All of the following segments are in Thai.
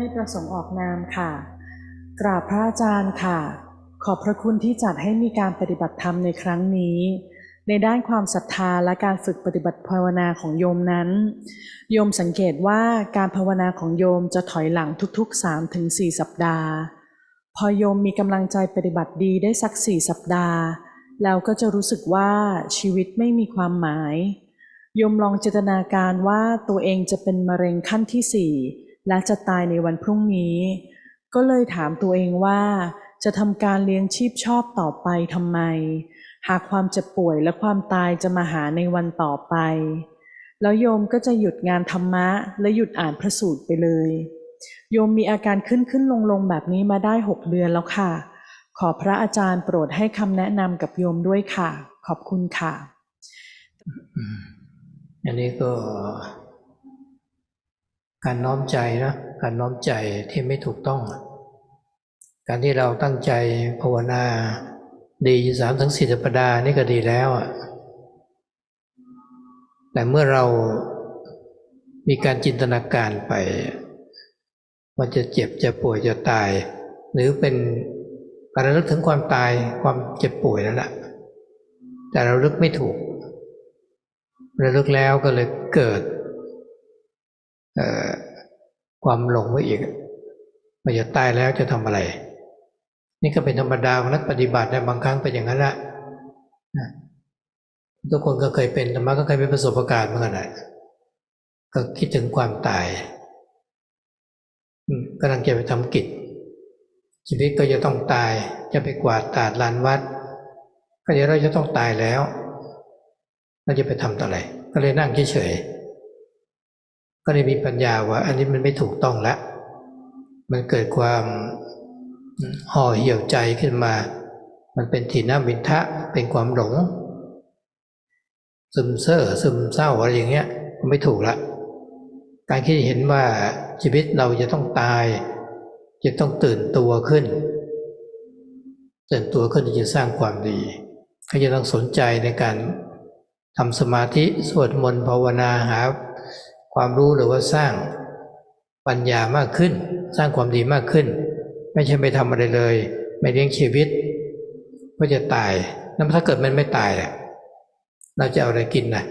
ไม่ประสงค์ออกนามค่ะ กราบพระอาจารย์ค่ะ ขอบพระคุณที่จัดให้มีการปฏิบัติธรรมในครั้งนี้ ในด้านความศรัทธาและการฝึกปฏิบัติภาวนาของโยมนั้น โยมสังเกตว่าการภาวนาของโยมจะถอยหลังทุกๆ3-4สัปดาห์ พอโยมมีกำลังใจปฏิบัติดีได้สักสี่สัปดาห์ แล้วก็จะรู้สึกว่าชีวิตไม่มีความหมายโยมลองจินตนาการว่าตัวเองจะเป็นมะเร็งขั้นที่สี่ และจะตายในวันพรุ่งนี้ ก็เลยถามตัวเองว่า จะทำการเลี้ยงชีพชอบต่อไปทำไม หากความเจ็บป่วยและความตายจะมาหาในวันต่อไป แล้วโยมก็จะหยุดงานธรรมะและหยุดอ่านพระสูตรไปเลย โยมมีอาการขึ้นขึ้นลงลงแบบนี้มาได้หกเดือนแล้วค่ะ ขอพระอาจารย์โปรดให้คำแนะนำกับโยมด้วยค่ะ ขอบคุณค่ะ อันนี้ก็ การน้อมใจนะการน้อมใจที่ไม่ถูกต้อง การที่เราตั้งใจภาวนา ดีสามถึงสี่สัปดาห์นี่ก็ดีแล้วอะแต่เมื่อเรามีการจินตนาการไป ว่าจะเจ็บจะป่วยจะตาย หรือเป็นการระลึกถึงความตายความเจ็บป่วยนั่นแหละแต่เราลึกไม่ถูกระลึกแล้วก็เลยเกิด ความหลงไว้อีกว่าจะตายแล้วจะทำอะไร นี่ก็เป็นธรรมดาของนักปฏิบัตินะบางครั้งเป็นอย่างนั้นแหละนะทุกคนก็เคยเป็นธรรมะก็เคยเป็นประสบการณ์เหมือนกันนะก็คิดถึงความตายอืมกำลังจะไปทำกิจ ชีวิตก็จะต้องตายจะไปกวาดตาดลานวัด ก็เดี๋ยวเราจะต้องตายแล้วเราจะไปทำออะไร ก็เลยนั่งเฉยๆ ก็เลยมีปัญญาว่า อันนี้มันไม่ถูกต้องละ มันเกิดความห่อเหี่ยวใจขึ้นมา มันเป็นถีนามินทะเป็นความหลง ซึมเซ่อซึมเศร้าอะไรอย่างเงี้ยมันไม่ถูกละ การที่เห็นว่าชีวิตเราจะต้องตาย จะต้องตื่นตัวขึ้น ตื่นตัวขึ้นที่จะสร้างความดี ก็จะต้องสนใจในการทำสมาธิสวดมนต์ภาวนาหา ความรู้หรือว่าสร้างปัญญามากขึ้น สร้างความดีมากขึ้น ไม่ใช่ไม่ทำอะไรเลย ไม่เลี้ยงชีวิตก็จะตายแล้วถ้าเกิดมันไม่ตายเราจะเอาอะไรกินนะ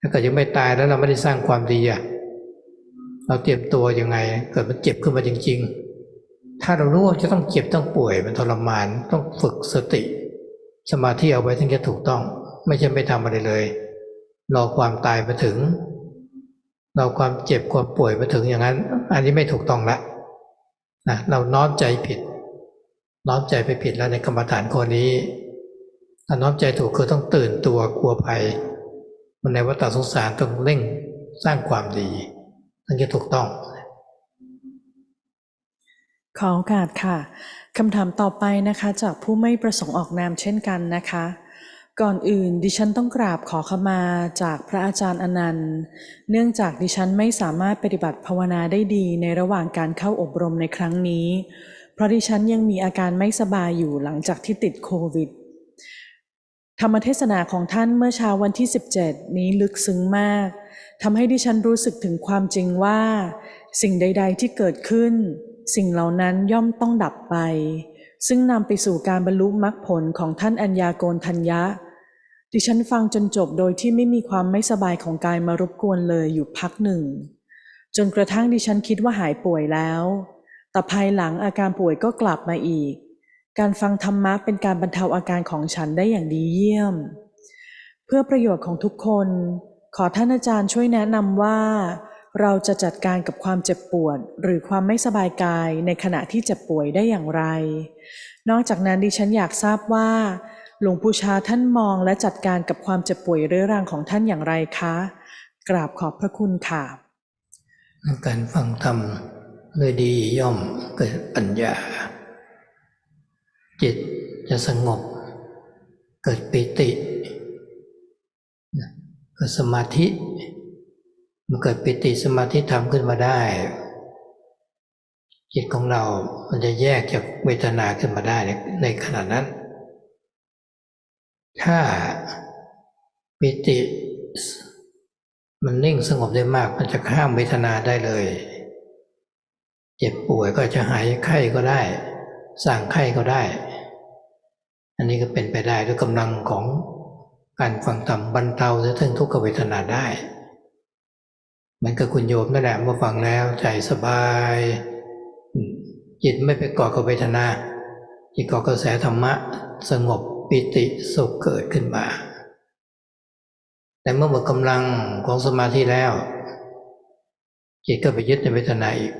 ถ้าเกิดยังไม่ตายแล้วเราไม่ได้สร้างความดีอะเราเตรียมตัวยังไง เกิดมันเจ็บขึ้นมาจริง ๆ ถ้าเรารู้ว่าจะต้องเจ็บต้องป่วยมันทรมานต้องฝึกสติ สมาธิเอาไว้ถึงจะถูกต้อง ไม่ใช่ไม่ทำอะไรเลย รอความตายมาถึงเราความเจ็บความป่วยมาถึงอย่างนั้น อันนี้ไม่ถูกต้องละนะเราน้อมใจผิด น้อมใจไปผิดแล้วในกรรมฐานข้อนี้ถ้าน้อมใจถูกคือต้องตื่นตัวกลัวภัย มันในวัฏสงสารต้องเร่งสร้างความดีถึงจะถูกต้อง ขอโอกาสค่ะคำถามต่อไปนะคะ จากผู้ไม่ประสงค์ออกนามเช่นกันนะคะ ก่อนอื่นดิฉันต้องกราบขอขมาจากพระอาจารย์อนันต์ เนื่องจากดิฉันไม่สามารถปฏิบัติภาวนาได้ดีในระหว่างการเข้าอบรมในครั้งนี้ เพราะดิฉันยังมีอาการไม่สบายอยู่หลังจากที่ติดโควิด ธรรมเทศนาของท่านเมื่อเช้าวันที่ 17 นี้ลึกซึ้งมากทำให้ดิฉันรู้สึกถึงความจริงว่า สิ่งใด ๆ ที่เกิดขึ้น สิ่งเหล่านั้นย่อมต้องดับไป ซึ่งนำไปสู่การบรรลุมรรคผลของท่านอัญญาโกณทัญญะ ดิฉันฟังจนจบโดยที่ไม่มีความไม่สบายของกายมารบกวนเลยอยู่พักหนึ่ง จนกระทั่งดิฉันคิดว่าหายป่วยแล้ว แต่ภายหลังอาการป่วยก็กลับมาอีก การฟังธรรมะเป็นการบรรเทาอาการของฉันได้อย่างดีเยี่ยม เพื่อประโยชน์ของทุกคน ขอท่านอาจารย์ช่วยแนะนำว่า เราจะจัดการกับความเจ็บปวด หรือความไม่สบายกายในขณะที่เจ็บป่วยได้อย่างไร นอกจากนั้นดิฉันอยากทราบว่า หลวงปู่ชาท่านมองและจัดการกับความเจ็บป่วยเรื้อรังของท่านอย่างไรคะ กราบขอบพระคุณค่ะ การฟังธรรมเลยดีย่อมเกิดปัญญา จิตจะสงบ เกิดปิติเกิดสมาธิ มันเกิดปิติสมาธิธรรมขึ้นมาได้ จิตของเรา มันจะแยกจากเวทนาขึ้นมาได้ในในขณะนั้น ถ้าปิติ มันนิ่งสงบได้มาก มันจะข้ามเวทนาได้เลย เจ็บป่วยก็จะหายไข้ก็ได้สร้างไข้ก็ได้ อันนี้ก็เป็นไปได้ด้วยกำลังของการฟังธรรมบรรเทาจะถึงทุกขเวทนาได้ เหมือนกับคุณโยมนั่นแหละเมื่อฟังแล้วใจสบาย จิตไม่ไปเกาะกับเวทนาจิตเกาะกระแสธรรมะ สงบปิติสุขเกิดขึ้นมา แต่เมื่อหมดกำลังของสมาธิแล้ว จิตก็ไปยึดในเวทนาอีก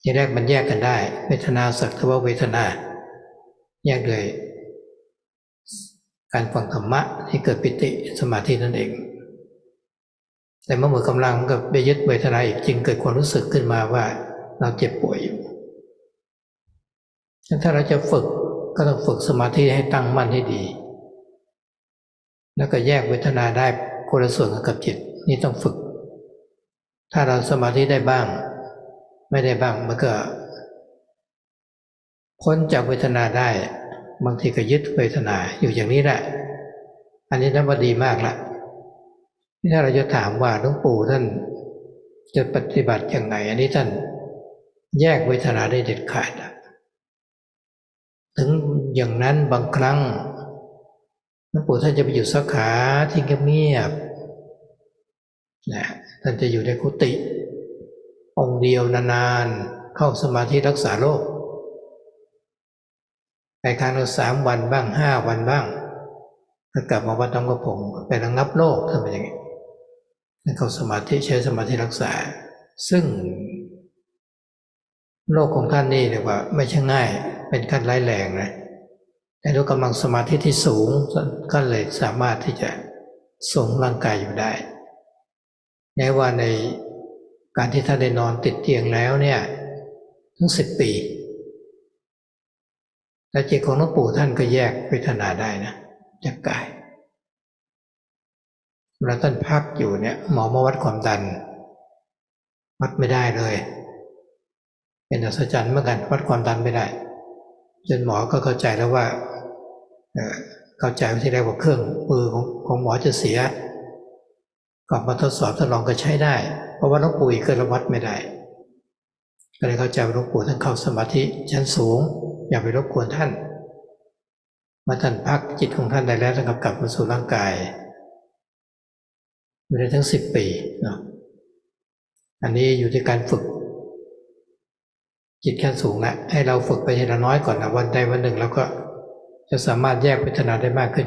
ทีแรกมันแยกกันได้ เวทนาสักทว่าเวทนา แยกเลย การฟังธรรมะที่เกิดปิติสมาธินั่นเอง แต่เมื่อหมดกำลังมันก็ไปยึดเวทนาอีกจึงเกิดความรู้สึกขึ้นมาว่าเราเจ็บป่วยอยู่ถ้าเราจะฝึกก็ต้องฝึกสมาธิให้ตั้งมั่นให้ดี แล้วก็แยกเวทนาได้คนละส่วนกับจิตนี่ต้องฝึก ถ้าเราสมาธิได้บ้าง ไม่ได้บ้างมันก็พ้นจากเวทนาได้บางทีก็ยึดเวทนาอยู่อย่างนี้แหละ อันนี้นับว่าดีมากละี่ถ้าเราจะถามว่าหลวงปู่ท่านจะปฏิบัติอยังไงอันนี้ท่านแยกเวทนาได้เด็ดขาดอะถึงอย่างนั้นบางครั้งหลวงปู่ท่านจะไปอยู่สาขาที่เงียบนะท่านจะอยู่ในกุฏิองเดียวนานๆเข้าสมาธิรักษาโรคไปครั้งละสามวันบ้างห้าวันบ้างก็กลับมาวัดต้องกระพงไประงับโรคทำไมอย่างนี้ เข้าสมาธิใช้สมาธิรักษา ซึ่งโรคของท่านนี่เรียกว่า ไม่ใช่ง่าย เป็นขั้นร้ายแรงนะแต่ด้วยกำลังสมาธิที่สูงก็เลยสามารถที่จะทรงร่างกายอยู่ได้แม้ว่าในการที่ท่านได้นอนติดเตียงแล้วเนี่ยทั้งสิบปีแต่จิตของหลวงปู่ท่านก็แยกเวทนาได้นะจากกาย เวลาท่านพักอยู่เนี่ยหมอมาวัดความดัน วัดไม่ได้เลย เป็นอัศจรรย์เหมือนกันวัดความดันไม่ได้จนหมอก็เข้าใจแล้วว่าเข้าใจว่าที่แรกว่าเครื่องมือของของหมอจะเสียกลับมาทดสอบทดลองก็ใช้ได้ เพราะว่าหลวงปู่อีกเคยระวัดไม่ได้ ก็เลยเข้าใจว่าหลวงปู่ท่านเข้าสมาธิชั้นสูง อย่าไปรบกวนท่านเมื่อท่านพักจิตของท่านได้แล้วท่านก็กลับมาสู่ร่างกาย อยู่ได้ทั้งสิบปีเนาะอันนี้อยู่ที่การฝึก จิตขั้นสูงแล้วให้เราฝึกไปทีละน้อยก่อนนะวันใดวันหนึ่งเราก็จะสามารถแยกเวทนาได้มากขึ้น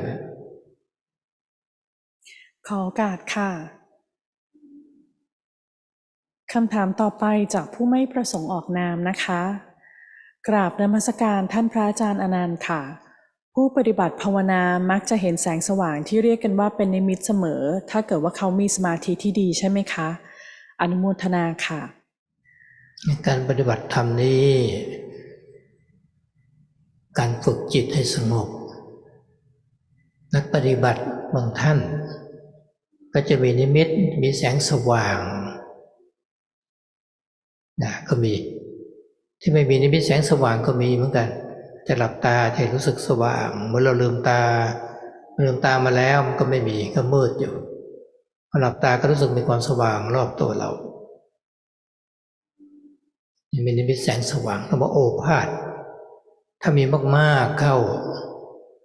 ขอโอกาสค่ะคำถามต่อไปจากผู้ไม่ประสงค์ออกนามนะคะ กราบนมัสการท่านพระอาจารย์อนันต์ค่ะ ผู้ปฏิบัติภาวนามักจะเห็นแสงสว่างที่เรียกกันว่าเป็นนิมิตเสมอ ถ้าเกิดว่าเขามีสมาธิที่ดีใช่ไหมคะ อนุโมทนาค่ะ การปฏิบัติธรรมนี้ การฝึกจิตให้สงบ นักปฏิบัติบางท่าน ก็จะมีนิมิตมีแสงสว่างนะก็มีที่ไม่มีนิมิตแสงสว่างก็มีเหมือนกัน จะหลับตาจะรู้สึกสว่างเมื่อเราลืมตาลืมตามาแล้วมันก็ไม่มีก็มืดอยู่พอหลับตาก็รู้สึกมีความสว่างรอบตัวเรานี่มีนิมิตแสงสว่างคำว่าโอภาษถ้ามีมากๆเข้า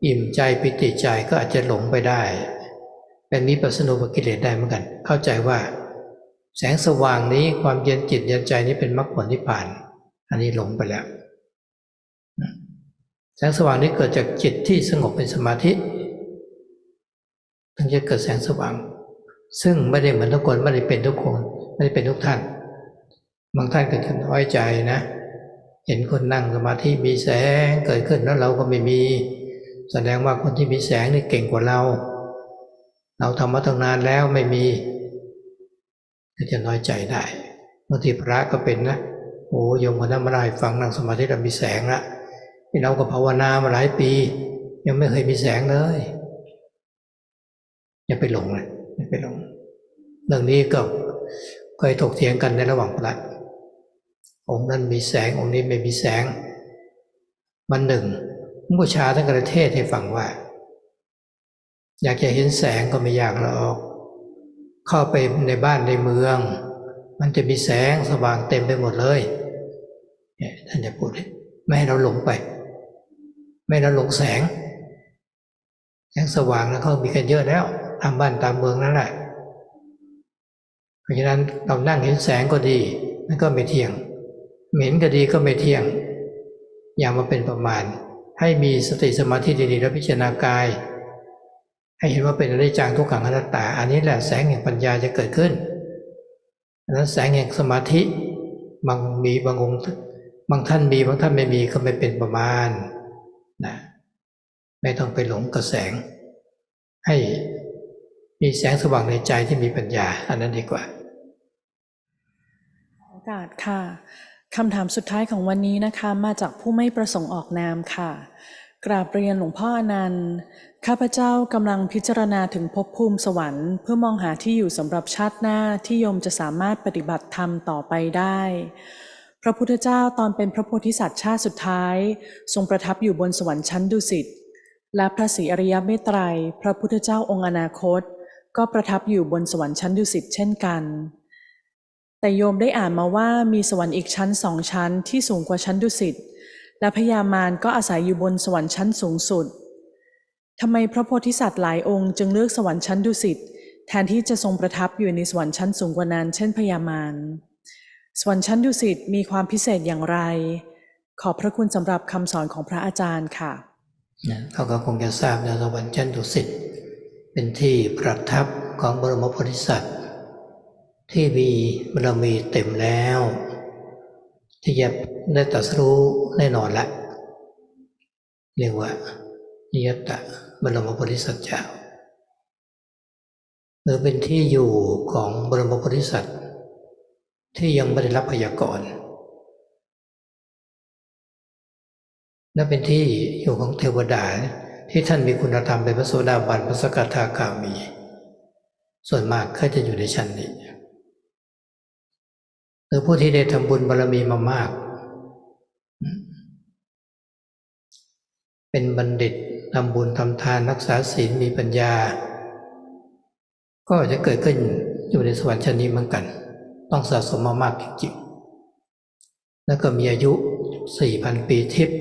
อิ่มใจปิติใจก็อาจจะหลงไปได้ เป็นนิพพานุปกิเลสได้เหมือนกัน เข้าใจว่า แสงสว่างนี้ความเย็นจิตเย็นใจนี้เป็นมรรคผลนิพพาน อันนี้หลงไปแล้ว งสว่างนี้เกิดจากจิตที่สงบเป็นสมาธิถึงจะเกิดแสงสว่าง ซึ่งไม่ได้เหมือนทุกคนไม่ได้เป็นทุกคน ไม่ได้เป็นทุกท่าน บางท่านเก็จะน้อยใจนะ เห็นคนนั่งสมาธิมีแสงเกิดขึ้นแล้วเราก็ไม่มี แสดงว่าคนที่มีแสงนี่เก่งกว่าเรา เราทำมาตั้งนานแล้วไม่มีก็จะน้อยใจได้บางทีพระก็เป็นนะโอ้โยมคนนั้นมาได้ฟังนั่งสมาธิเรามีแสงละ นี่เราก็ภาวนามาหลายปี ยังไม่เคยมีแสงเลยอย่าไปหลงเลยอย่าไปหลงเรื่องนี้ก็เคยถกเถียงกันในระหว่างพระองค์นั้นมีแสงองค์นี้ไม่มีแสง มันหนึ่งผู้ชาท่านก็เลยเทศให้ฟังว่า อยากจะเห็นแสงก็ไม่อยากหรอกเข้าไปในบ้านในเมือง มันจะมีแสงสว่างเต็มไปหมดเลยท่านจะพูดไม่ให้เราหลงไป ไม่ให้เราหลงแสงแสงสว่างแล้วเขามีกันเยอะแล้วตามบ้านตามเมืองนั่นแหละเพราะฉะนั้นเรานั่งเห็นแสงก็ดีนั่นก็ไม่เที่ยง เหม็นก็ดีก็ไม่เที่ยง อย่ามาเป็นประมาณ ให้มีสติสมาธิดีๆแล้วพิจารณากาย ให้เห็นว่าเป็นอนิจจังทุกขังอนัตตา อันนี้แหละแสงแห่งปัญญาจะเกิดขึ้นอันนั้นแสงแห่งสมาธิบางมีบางองค์บางท่านมีบางท่านไม่มีก็ไม่เป็นประมาณ นะไม่ต้องไปหลงกับแสง ให้มีแสงสว่างในใจที่มีปัญญา อันนั้นดีกว่าโอกาสค่ะคำถามสุดท้ายของวันนี้นะคะ มาจากผู้ไม่ประสงค์ออกนามค่ะ กราบเรียนหลวงพ่ออนันต์ข้าพเจ้ากำลังพิจารณาถึงภพภูมิสวรรค์เพื่อมองหาที่อยู่สำหรับชาติหน้าที่โยมจะสามารถปฏิบัติธรรมต่อไปได้ พระพุทธเจ้าตอนเป็นพระโพธิสัตว์ชาติสุดท้าย ทรงประทับอยู่บนสวรรค์ชั้นดุสิตและพระศรีอริยเมตไตรยพระพุทธเจ้าองค์อนาคต ก็ประทับอยู่บนสวรรค์ชั้นดุสิตเช่นกัน แต่โยมได้อ่านมาว่ามีสวรรค์อีกชั้นสองชั้นที่สูงกว่าชั้นดุสิตและพญามารก็อาศัยอยู่บนสวรรค์ชั้นสูงสุดทำไมพระโพธิสัตว์หลายองค์จึงเลือกสวรรค์ชั้นดุสิตแทนที่จะทรงประทับอยู่ในสวรรค์ชั้นสูงกว่านั้นเช่นพญามาร สวรรค์ชั้นดุสิตมีความพิเศษอย่างไร ขอบพระคุณสำหรับคำสอนของพระอาจารย์ค่ะนะเขาก็คงจะทราบนะสวรรค์ชั้นดุสิตเป็นที่ประทับของบรมโพธิสัตว์ ที่มีบารมีเต็มแล้ว ที่จะได้ตรัสรู้แน่นอนละเรียกว่านิยตะบรมโพธิสัตว์เจ้าหรือเป็นที่อยู่ของบรมโพธิสัตว์ ที่ยังไม่ได้รับพยากรณ์และเป็นที่อยู่ของเทวดาที่ท่านมีคุณธรรมเป็นพระโสดาบันพระสกทาคามี ส่วนมากก็จะอยู่ในชั้นนี้หรือผู้ที่ได้ทำบุญบารมีมามาก เป็นบัณฑิตทำบุญทำทานรักษาศีลมีปัญญา ก็จะเกิดขึ้นอยู่ในสวรรค์ชั้นนี้เหมือนกัน ต้องสะสมมามากจริงๆแล้วก็มีอายุสี่พันปีทิพย์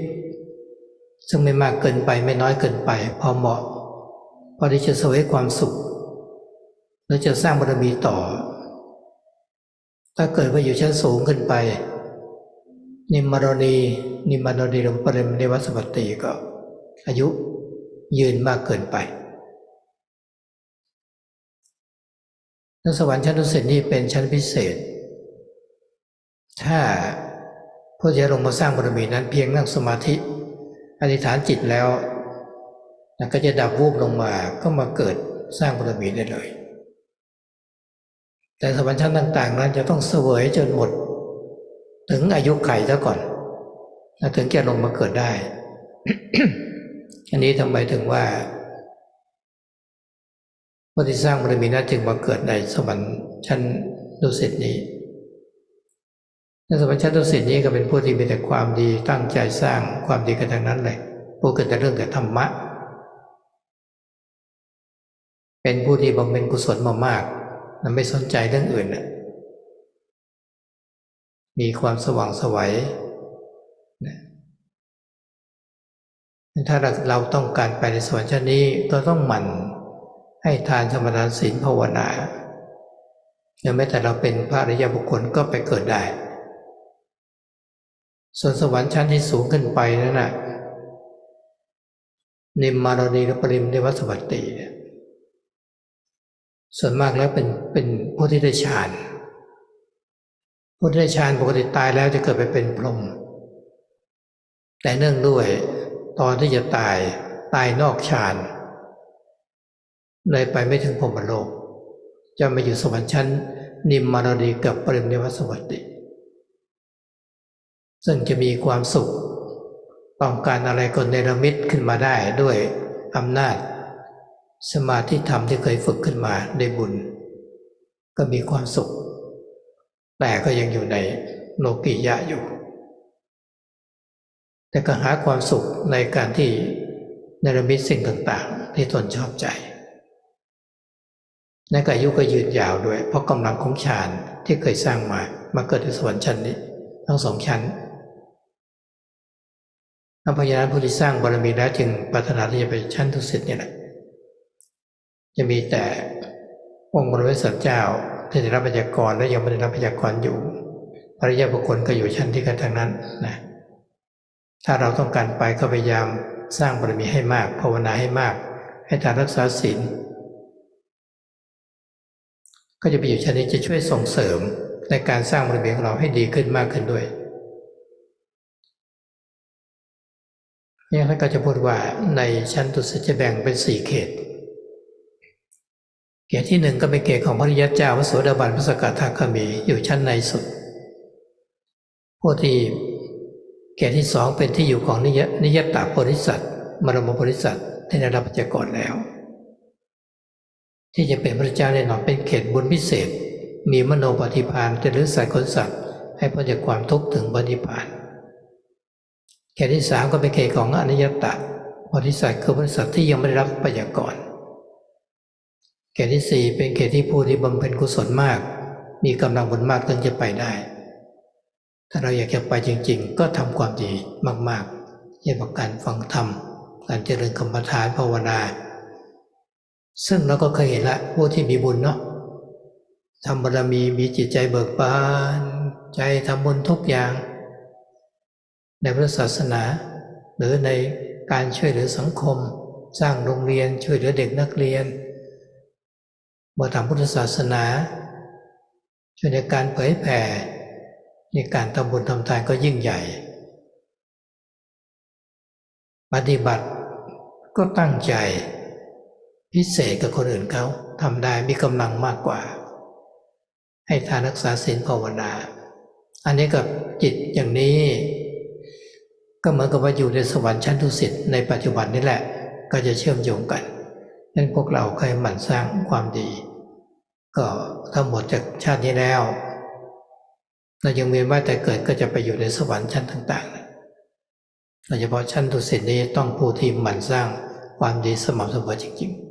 ซึ่งไม่มากเกินไปไม่น้อยเกินไป พอเหมาะ พอที่จะเสวยความสุขหรือจะสร้างบารมีต่อ ถ้าเกิดว่าอยู่ชั้นสูงขึ้นไป นิมมารณี นิมมารณีหรือปริมเนวัสวัตติก็ อายุยืนมากเกินไป แล้วสวรรค์ชั้นดุสิตนี่เป็นชั้นพิเศษ ถ้าผู้จะลงมาสร้างบารมีนั้นเพียงนั่งสมาธิอธิษฐานจิตแล้วนะก็จะดับวูบลงมาก็มาเกิดสร้างบารมีได้เลย แต่สวรรค์ชั้นต่าง ๆ นั้นจะต้องเสวยจนหมด ถึงอายุไขซะก่อนถึงจะลงมาเกิดได้ อันนี้ทำไมถึงว่า ผู้ที่สร้างบารมีนั้นจึงมาเกิดในสวรรค์ชั้นดุสิตนี้ในสวรรค์ชั้นดุสิตนี้ก็เป็นผู้ที่มีแต่ความดีตั้งใจสร้างความดีกันทั้งนั้นเลยพูดกันแต่เรื่องแต่ธรรมะ เป็นผู้ที่บำเพ็ญกุศลมามากและไม่สนใจเรื่องอื่นน่ะมีความสว่างไสวัยนะถ้าเราเราต้องการไปในสวรรค์ชั้นนี้เราต้องหมั่น ให้ทานสมทานศีลภาวนาแล้วแม้แต่เราเป็นพระอริยบุคคลก็ไปเกิดได้ ส่วนสวรรค์ชั้นที่สูงขึ้นไปนั่นน่ะนิมมารณีและปริมเนวัสวัตติเนี่ยส่วนมากแล้วเป็นเป็นผู้ที่ได้ฌานผู้ที่ได้ฌานปกติตายแล้วจะเกิดไปเป็นพรหมแต่เนื่องด้วยตอนที่จะตายตายนอกฌาน เลยไปไม่ถึงพรมโลก จะมาอยู่สวรรค์ชั้น นิมมารณีกับปริมเนวัสวัตติซึ่งจะมีความสุข ต้องการอะไรก็เนรมิตขึ้นมาได้ด้วยอำนาจ สมาธิธรรมที่เคยฝึกขึ้นมาได้บุญ ก็มีความสุข แต่ก็ยังอยู่ในโลกียะอยู่ แต่ก็หาความสุขในการที่เนรมิตสิ่งต่างๆ ที่ตนชอบใจ และก็อายุก็ยืนยาวด้วย เพราะกำลังของฌานที่เคยสร้างมา มาเกิดในสวรรค์ชั้นนี้ทั้งสองชั้นพระพญานาคผู้ที่สร้างบารมีแล้วจึงปรารถนาที่จะไปชั้นทุสิตเนี่แหละจะมีแต่องค์บรมสัตว์เจ้าที่ได้รับพยากรณ์และยังไม่ได้รับพยากรณ์อยู่อริยบุคคลก็อยู่ชั้นที่กันทางนั้นนะถ้าเราต้องการไปก็พยายามสร้างบารมีให้มาก ภาวนาให้มาก ให้ทานรักษาศีล ก็จะไปอยู่ชั้นนี้จะช่วยส่งเสริมในการสร้างบารมีของเราให้ดีขึ้นมากขึ้นด้วยนี่ท่านก็จะพูดว่าในชั้นตุสจะแบ่งเป็นสี่เขต เขตที่หนึ่งก็เป็นเขตของพระริยเจ้าพระโสดาบันพระสกทาคามีอยู่ชั้นในสุดพวกที่เขตที่สองเป็นที่อยู่ของนิยนิยตาโพธิสัตว์มรมโพธิสัตว์ที่ได้รับพยากรแล้ว ที่จะเป็นพระเจ้าแน่นอนเป็นเขตบุญพิเศษ มีมโนปฏิพานจะลึกใส่คนสัตว์ ให้พ้นจากความทุกข์ถึงปฏิพานเขตที่สามก็เป็นเขตของอนิยตะโพธิสัตว์คือพระสัตว์ที่ยังไม่ได้รับพยากรเขตที่สี่เป็นเขตที่ผู้ที่บำเพ็ญกุศลมาก มีกำลังบุญมากถึงจะไปได้ ถ้าเราอยากจะไปจริง ๆ ก็ทำความดีมากๆเช่นการฟังธรรมการเจริญกรรมฐานภาวนา ซึ่งเราก็เคยเห็นละผู้ที่มีบุญเนาะทำบารมีมีจิตใจเบิกบาน ใจทำบุญทุกอย่าง ในพระศาสนา หรือในการช่วยเหลือสังคม สร้างโรงเรียนช่วยเหลือเด็กนักเรียนบทธรรมพุทธศาสนา ช่วยในการเผยแผ่ในการทำบุญทำทานก็ยิ่งใหญ่ ปฏิบัติก็ตั้งใจ พิเศษกับคนอื่นเขาทำได้มีกำลังมากกว่า ให้ทานรักษาศีลภาวนา อันนี้กับจิตอย่างนี้ ก็เหมือนกับว่าอยู่ในสวรรค์ชั้นทุสิตในปัจจุบันนี่แหละ ก็จะเชื่อมโยงกันนั้นพวกเราเคยหมั่นสร้างความดี ก็ถ้าหมดจากชาตินี้แล้วเรายังเวียนว่ายแต่เกิดก็จะไปอยู่ในสวรรค์ชั้นต่างๆโดยเฉพาะชั้นทุสิตนี้ต้องผู้ที่หมั่นสร้างความดีสม่ำเสมอจริงๆ